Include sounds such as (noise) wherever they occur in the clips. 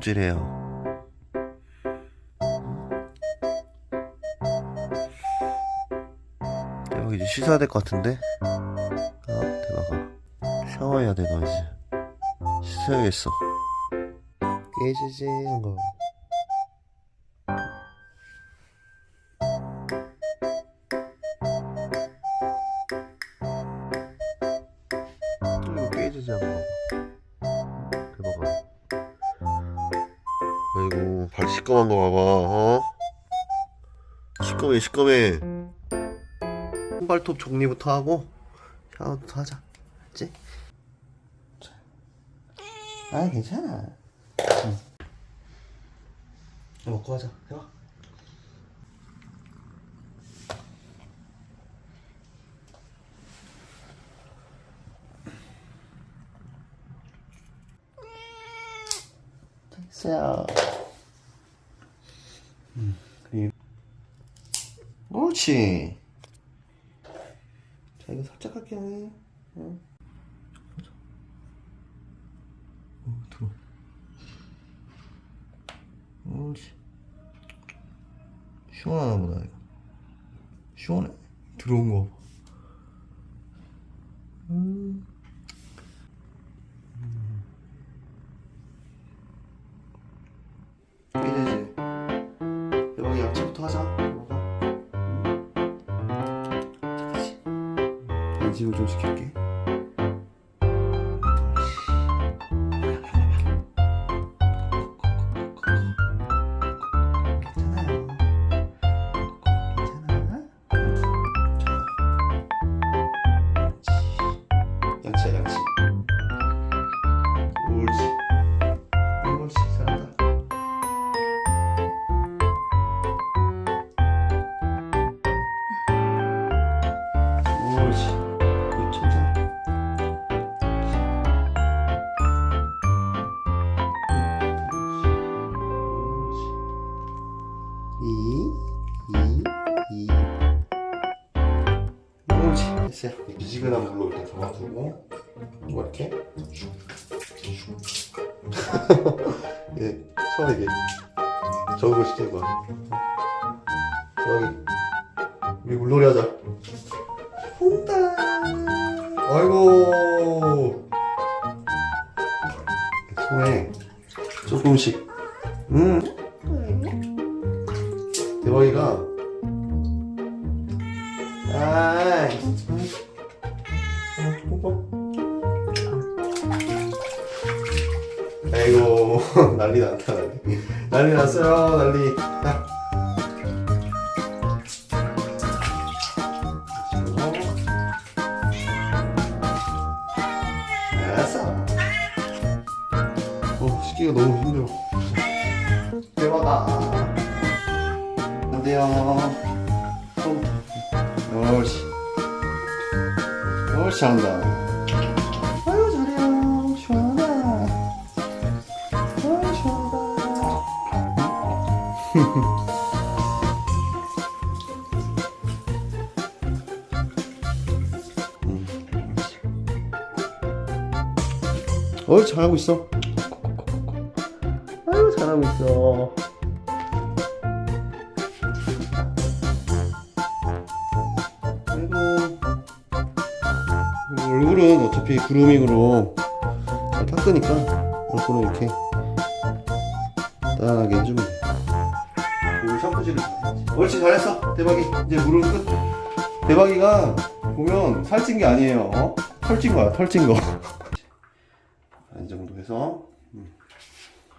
꼬질꼬질해요. 대박 이제 씻어야 될 것 같은데? 아 대박아. 샤워해야 돼 너 이제. 씻어야겠어. 깨지지 거. 또 이거 깨지지 않고 시꺼먼 거 봐봐 어? 시꺼매 시꺼매. 손발톱 정리부터 하고 샤워부터 하자. 알지? 아 괜찮아. 응. 먹고 하자. 해봐. 됐어요 음, 그리고 옳지 자 이거 살짝 할게 응. 응. 어, 들어 옳지 시원하나 보다 이거 시원해 들어온 거 봐. 음. 이제지 대박이 야채부터 하자 안심을 좀 시킬게 담아두고 뭐 이렇게? (laughs) 예, 손에 이게 적응을 시키는 거야 여기 우리 물놀이 하자. 홍다 아이고! 손에 조금씩 음. 대박이가 (laughs) 난리 났다 난리. 난리 났어요 난리. 자. 알았어. 어 시키기가 너무 힘들어. 대박아 안 돼요. 손 옳지 옳지 잘한다 어 잘하고 있어. 아유 잘하고 있어. 아이고 얼굴은 어차피 그루밍으로 잘 닦으니까 얼굴은 이렇게 단단하게 해주면 돼. 그리고 샴푸질을. 옳지 잘했어. 대박이. 이제 물은 끝. 대박이가 보면 살찐 게 아니에요. 어? 털찐 거야 털찐 거 (laughs) 해서 음.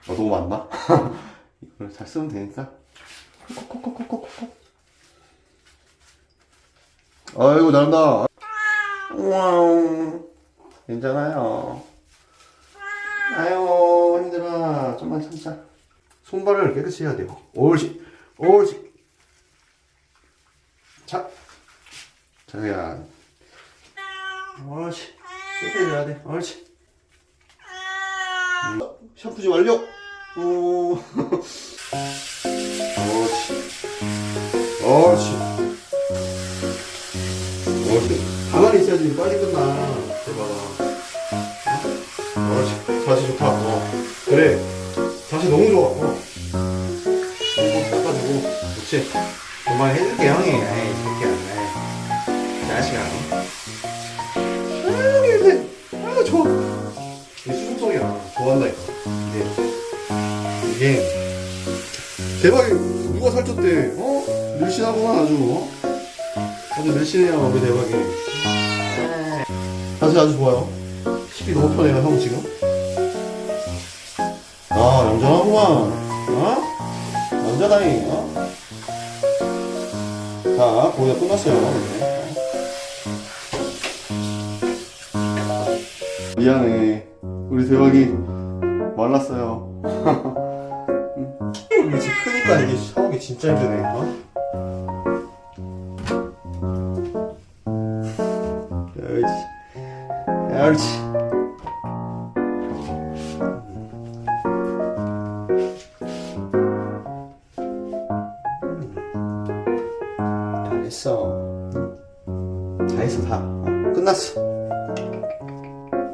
어, 너무 많나? (laughs) 이걸 잘 쓰면 되니까 콕콕콕콕콕콕 아이고 잘한다 와우 괜찮아요 아유 힘들어 좀만 참자 손발을 깨끗이 해야 돼요 옳지 옳지 자 자야 옳지 깨끗이 해야 돼 옳지 음, 샴푸 완료. 오. 옳지. 옳지. 옳지. 가만히 있어야지. 빨리 끝나. 대박아 어? 옳지. 자세 좋다 어. 그래. 자세 너무 이거 닦아주고. 그렇지. 그만 해줄게 형이. 에이 새끼야. 에이. 자식아. 얘들 아이고 좋아 한다니까 이게 이게 대박이 누가 살쪘 대 어? 늘씬하구만 아주 어? 아주 늘씬해요 우리 대박이 자세 아주 좋아요 힙이 너무 편해요 형 지금 아 얌전하구만 어? 남자다니 어? 자다 끝났어요. 미안해 우리 대박이 말랐어요. 이게 집 크니까 이게 샤워기 진짜 힘드네 어? 옳지 옳지 잘했어. 다 했어 다. 어, 끝났어.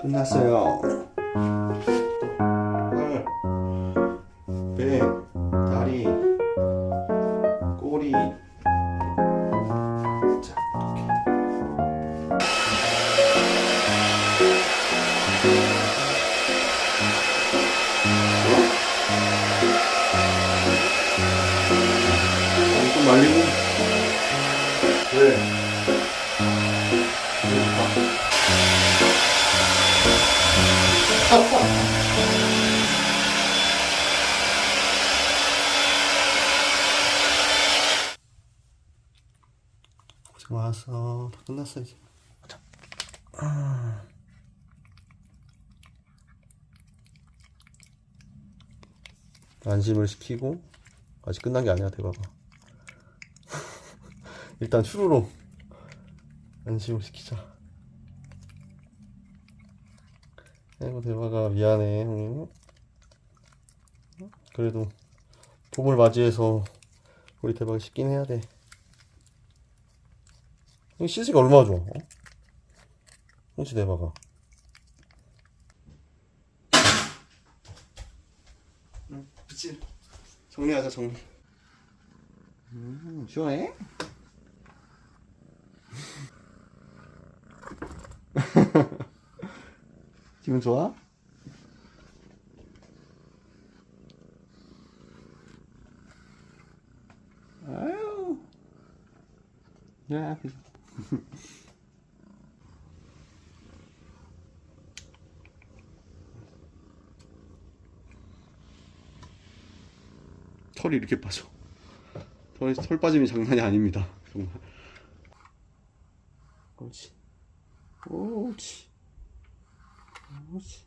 끝났어요 꼬리 끝났어 이제. 자. 아. 안심을 시키고 아직 끝난 게 아니야 대박아. (laughs) 일단 추루로 안심을 시키자. 아이고 대박아 미안해 형님. 그래도 봄을 맞이해서 우리 대박이 씻긴 해야 돼. 이 시스가 얼마나 좋아? 어? 대박아. 응, 그치. 정리하자 정리. 음, 시원해? (laughs) 기분 좋아? 아유. 야, 그죠. (laughs) 털이 이렇게 빠져. 털, 털 빠짐이 장난이 아닙니다. 정말. 옳지. 옳지. 옳지.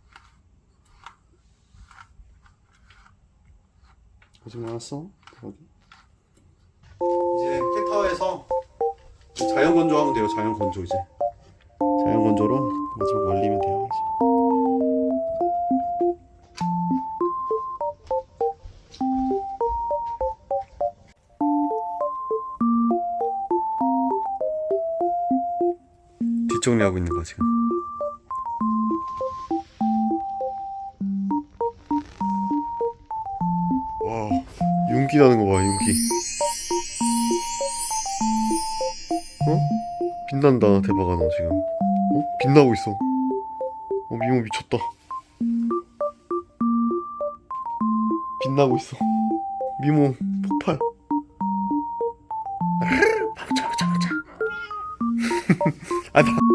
고생 많았어. 거기. 이제 캣타워에서 자연 건조하면 돼요. 자연 건조 이제. 자연 건조로 마지막 말리면 돼요. 이제. 뒷정리하고 있는 거야 지금. 와 윤기 나는 거봐 윤기. 어? 빛난다 대박아 너 지금. 어? 빛나고 있어. 어 미모 미쳤다. 빛나고 있어. 미모 폭발. 아르르, 박자 박자 박자. 아 나.